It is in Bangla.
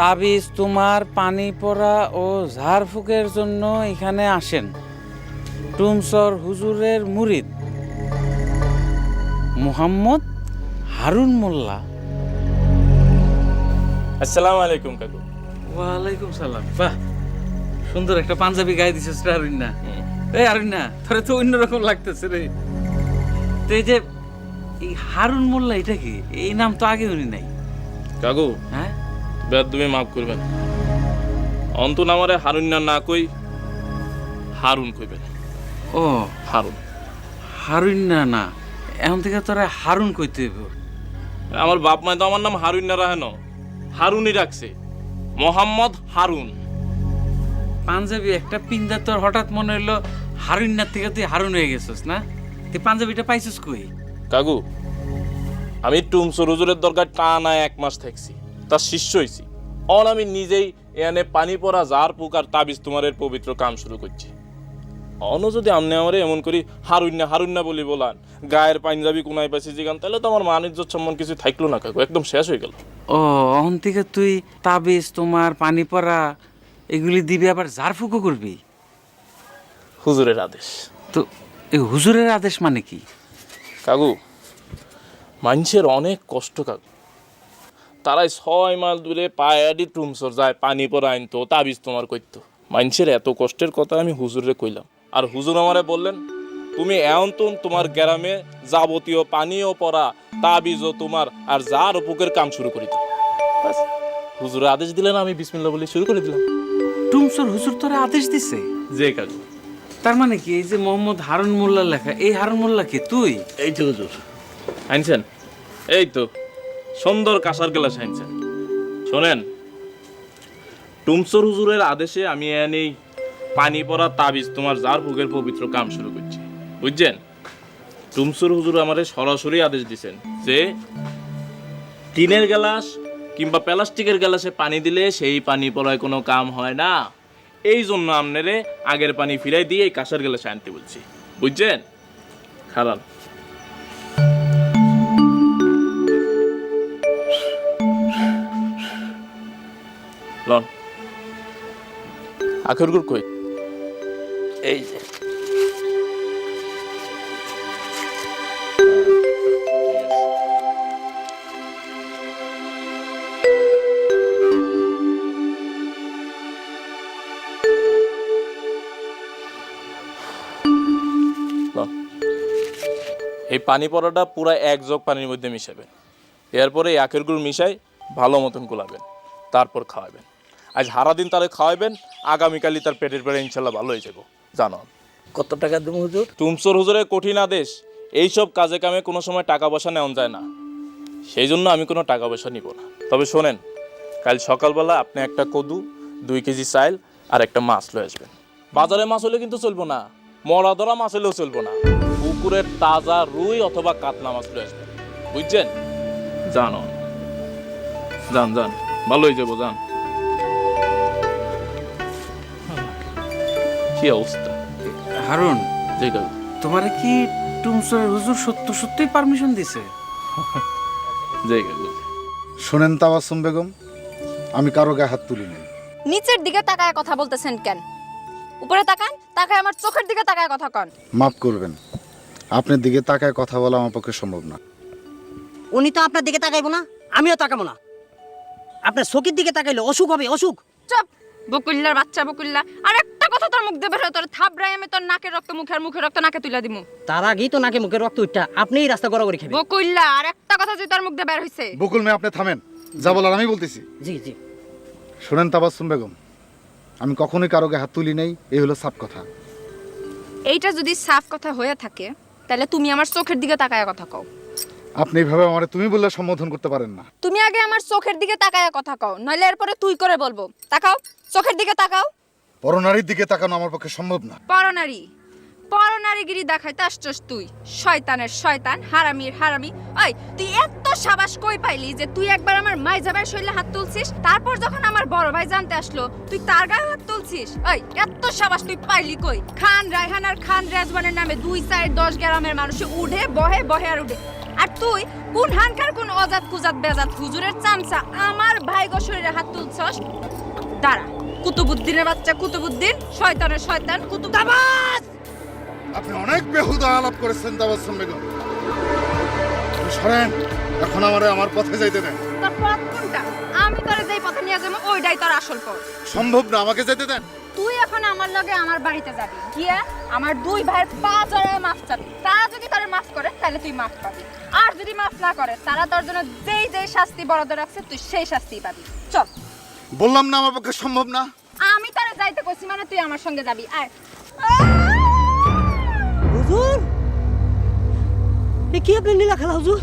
তাবিজ তোমার পানি পড়া ও ঝাড়ফুঁকের জন্য এখানে আসেন। টুমসর হুজুরের মুরিদ। মুহাম্মদ হারুন মোল্লা। আসসালামু আলাইকুম কাকু। ওয়ালাইকুম সালাম। বাহ সুন্দর একটা পাঞ্জাবি গায়ে দিছিস রে আরুন্না। এই আরুন্না তোরে তো অন্যরকম লাগতেছে রে। তো এই যে এই হারুন মোল্লা এটা কি? এই নাম তো আগে উনি নাই। কাকু হ্যাঁ? বেদ তুমি মাফ করবেন। অন্তু নামারে হারুন না না কই হারুন কইবেন। ও হারুন। হারুন না না এখন থেকে তোরা হারুন কইতে হইব। আমার বাপ মায় তো আমার নাম হারুন না রাহেন হারুনই রাখছে। মোহাম্মদ হারুন। পাঞ্জাবি একটা পিন্দা তোর হঠাৎ মনে হইল হারুন্নার থেকে তুই হারুন হয়ে গেছিস না? তুই পাঞ্জাবিটা পাইছিস কই? কাকু আমি টুমসুর হুজুরের দরকার টানা এক মাস থাকছি তার শিষ্য হইছি। অন আমি নিজেই এনে পানি পড়া জার পুকার তাবিজ তোমারের পবিত্র কাম শুরু করছি। অন যদি আমনে আমারে এমন করি হারুন্না হারুন্না বলি বলান গায়ের পাঞ্জাবি কোনায় পাইছি জিগান তাহলে তো আমার মানিজ্য সম্মান কিছু থাকল না কাকু একদম শেষ হয়ে গেল। ও অহন থেকে তুই তাবিজ তোমার পানি পড়া এগুলি দিবি আবার ঝাড়ফুঁকো করবি? হুজুরের আদেশ। তো এই হুজুরের আদেশ মানে কি? কাকু মানুষের অনেক কষ্ট কাকু। তারাই ছয় মাইল দূরে পায়াডি টুমসর যায় পানি পর আনতো তাবিজ তোমার করতো। মানুষের এত কষ্টের কথা আমি হুজুরে কইলাম। আর হুজুর আমারে বললেন তুমি এমন তো তোমার গ্রামে যাবতীয় পানীয় পড়া তাবিজও তোমার আর যার উপকের কাম শুরু করিত। হুজুরে আদেশ দিলেন আমি বিসমিল্লা বলে শুরু করে দিলাম। টুমসর হুজুর তোরা আদেশ দিছে? যে কাকু তার মানে কি এই যে মোহাম্মদ হারুন মোল্লা লেখা এই হারুন মোল্লা কি তুই? এই তো হুজুর। আনছেন এই তো। সুন্দর কাঁসার গ্লাস আনছেন শোনেন, টুমসর হুজুরের আদেশে আমি এনেই পানি পড়া তাবিজ তোমার যার ভোগের পবিত্র কাম শুরু করছি। বুঝছেন? টুমসর হুজুর আমারে সরাসরি আদেশ দিছেন যে, টিনের গ্লাস কিংবা প্লাস্টিকের গ্লাসে পানি দিলে সেই পানি পড়ায় কোনো কাম হয় না। এই জন্য আপনারে আগের পানি ফিরাই দিয়ে এই কাঁসার গ্লাসে আনতে বলছি। বুঝছেন? খারাপ লন। আখের গুড় কই? এই যে। এই পানি পড়াটা পুরো এক জগ পানির মধ্যে মিশাবেন। এরপরে এই আখের গুড় মিশাই ভালো মতন গুলাবেন। তারপর খাওয়াবেন। আজ হারা দিন তারে খাওয়াবেন আগামীকালই তার পেটের পেটে ইনশাল্লাহ ভালো হয়ে যাব। জানো। কত টাকা দেবো হুজুর? টুমসর হুজুরের কঠিন আদেশ এইসব কাজে কামে কোনো সময় টাকা পয়সা নেওয়া যায় না। সেই জন্য আমি কোনো টাকা পয়সা নিব না। তবে শোনেন কাল সকালবেলা আপনি একটা কদু দুই কেজি চাইল আর একটা মাছ লয়ে আসবেন। বাজারে মাছ হলে কিন্তু চলবো না মরা ধরা মাছ হলেও চলবো না। পুকুরের তাজা রুই অথবা কাতলা মাছ লয়ে আসবেন। বুঝছেন? জানো। যান যান ভালো হয়ে যাব যান। কি অবস্থা? হারুন ঠিক আছে তোমারে কি টুমসরের হুজুর সত্য সত্যই পারমিশন দিছে? জায়গা বুঝি শোনেন তাবাসুম বেগম আমি কারও গায়ে হাত তুলিনি। নিচের দিকে তাকায় কথা বলতেছেন কেন? উপরে তাকান তাকায় আমার চোখের দিকে তাকায় কথা কন। মাফ করবেন আপনার দিকে তাকায় কথা বলা আমার পক্ষে সম্ভব না। উনি তো আপনার দিকে তাকাইবো না আমিও তাকাবো না। আপনার চোখের দিকে তাকাইলে অসুখ হবে অসুখ। চুপ! বকুল্লার বাচ্চা বকুল্লা আর কথা তোর মুখ দেবে তোর থাবড়াই আমি তোর নাকের রক্ত মুখের মুখের রক্ত নাকে তুলে দিমু। তার আগেই তো নাকে মুখে রক্ত উঠটা আপনিই রাস্তা গড়াগড়ি খাবেন। বকুল্লা আর একটা কথা যদি তোর মুখ দিয়ে বের হইছে। বকুল মেয়ে আপনি থামেন। যা বলার আমি বলতেছি। জি জি। শোনেন তাবাসুম বেগম আমি কখনোই কারও গায়ে হাত তুলি নাই এই হলো সাপ কথা। এইটা যদি সাফ কথা হয়ে থাকে তাহলে তুমি আমার চোখের দিকে তাকায় কথা কও। আপনি এইভাবে আমার তুমি বললে সম্বোধন করতে পারেন না। তুমি আগে আমার চোখের দিকে তাকায় কথা কও নইলে এরপরে তুই করে বলব। তাকাও চোখের দিকে তাকাও। পরনারীর দিকে তাকানো আমার পক্ষে সম্ভব না। পরনারী, পরনারীগিরি দেখাইতে আসছস তুই। শয়তানের শয়তান, হারামির হারামি। ওই, তুই এত সাবাস কই পাইলি যে তুই একবার আমার মাই যাবার শৈলে হাত তুলছিস? তারপর যখন আমার বড় ভাই জানতে আসলো, তুই তার গায়ে হাত তুলছিস? ওই, এত সাবাস তুই পাইলি কই? খান রায়হান আর খান রেজওয়ানের নামে দুই সাইড দশ গ্রামের মানুষে উঠে, বহে বহে আর উঠে। আর তুই কোন হানকার কোন অজাত কুজাত বেজাত হুজুরের চামচা আমার ভাই গো শরীরে হাত তুলছস? দাঁড়া কুতুবুদ্দিনের বাচ্চা কুতুবুদ্দিন শয়তানের শয়তান কুতুব দাবাস! আপনি অনেক বেহুদা আলাপ করেছেন তাবাসুম বেগম সরেন এখন আমারে আমার পথে যাইতে দেন। তোর পথ কোনটা? আমি তোরে যেই পথে নিয়ে যাব ওইটাই তোর আসল পথ। সম্ভব না আমাকে যেতে দেন। তুই এখন আমার লগে আমার বাড়িতে যাবি গিয়া আমার দুই ভাইয়ের পা জড়ায় মাফ চাবি। তারা যদি তোরে মাফ করে তাহলে তুই মাফ পাবি। আর যদি মাফ না করে তারা তোর জন্য যেই যেই শাস্তি বরাদ্দ রাখছে তুই সেই শাস্তি পাবি। চল। বললাম না আমার পক্ষে সম্ভব না। আমি তোরে যাইতে কইছি মানে তুই আমার সঙ্গে যাবি। আয়। হুজুর! এ কি আপনি নীলা খেলা হুজুর?